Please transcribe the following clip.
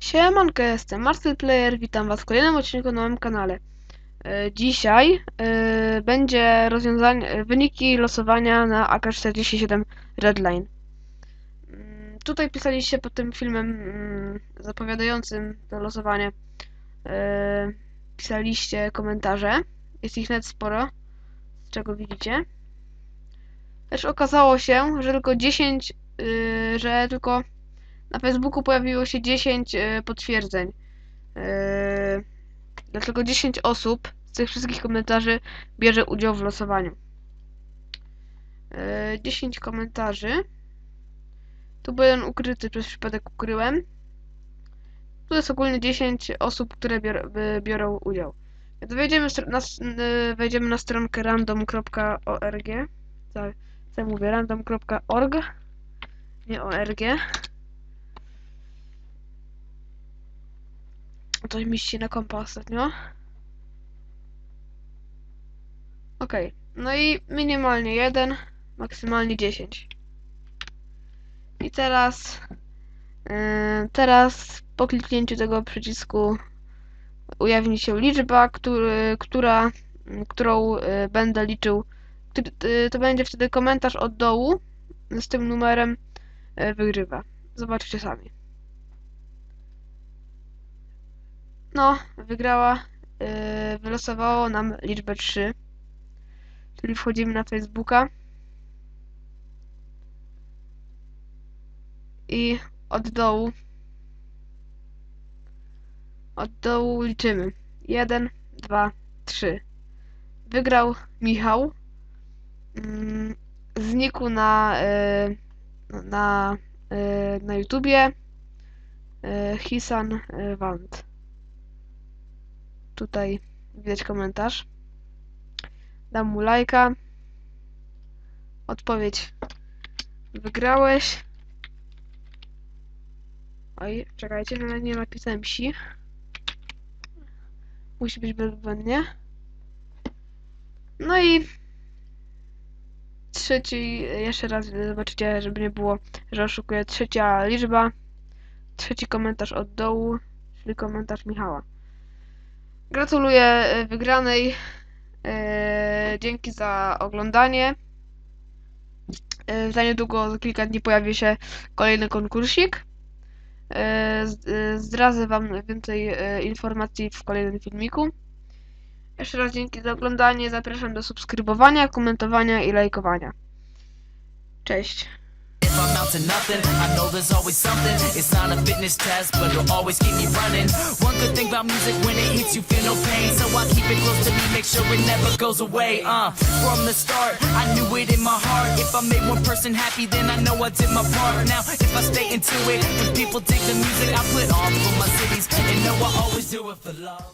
Siemanko, jestem Marcel Player, witam was w kolejnym odcinku na moim kanale. E, Dzisiaj e, będzie rozwiązanie, e, wyniki losowania na AK-47 Redline. Mm, Tutaj pisaliście pod tym filmem mm, zapowiadającym to losowanie, pisaliście komentarze, jest ich nawet sporo, z czego widzicie. Też okazało się, że tylko 10, y, że tylko na Facebooku pojawiło się 10 e, potwierdzeń. E, Dlatego 10 osób z tych wszystkich komentarzy bierze udział w losowaniu. E, 10 komentarzy. Tu był jeden ukryty, przez przypadek ukryłem. Tu jest ogólnie 10 osób, które bior, by- biorą udział. Wejdziemy, na, n- wejdziemy na stronkę random.org. Co, co mówię? Random.org. Nie org. To mi się na kompa ostatnio. Okej, no i minimalnie 1, maksymalnie 10. I teraz, yy, teraz po kliknięciu tego przycisku ujawni się liczba, który, która, którą yy, będę liczył. Który- To będzie wtedy komentarz od dołu z tym numerem yy, wygrywa. Zobaczycie sami. No, wygrała, yy, wylosowało nam liczbę 3. Czyli wchodzimy na Facebooka. I od dołu od dołu liczymy. 1, 2, 3. Wygrał Michał. Mm, Znikł na yy, na yy, na YouTubie Hisan Wand. Tutaj widać komentarz. Dam mu lajka. Odpowiedź. Wygrałeś. Oj, czekajcie, no nie napisałem si. Musi być bezbłędnie. No i trzeci, jeszcze raz zobaczycie, żeby nie było, że oszukuję. Trzecia liczba. Trzeci komentarz od dołu, czyli komentarz Michała. Gratuluję e, wygranej. E, Dzięki za oglądanie. E, Za niedługo, za kilka dni pojawi się kolejny konkursik. Zdradzę Wam więcej informacji w kolejnym filmiku. Jeszcze raz dzięki za oglądanie. Zapraszam do subskrybowania, komentowania i lajkowania. Cześć. If I'm out to nothing, I know there's always something. It's not a fitness test, but it'll always keep me running. One good thing about music, when it hits, you feel no pain. So I keep it close to me, make sure it never goes away. Uh, from the start, I knew it in my heart. If I made one person happy, then I know I did my part. Now, if I stay into it, and people dig the music I put on for my cities, and know I always do it for love.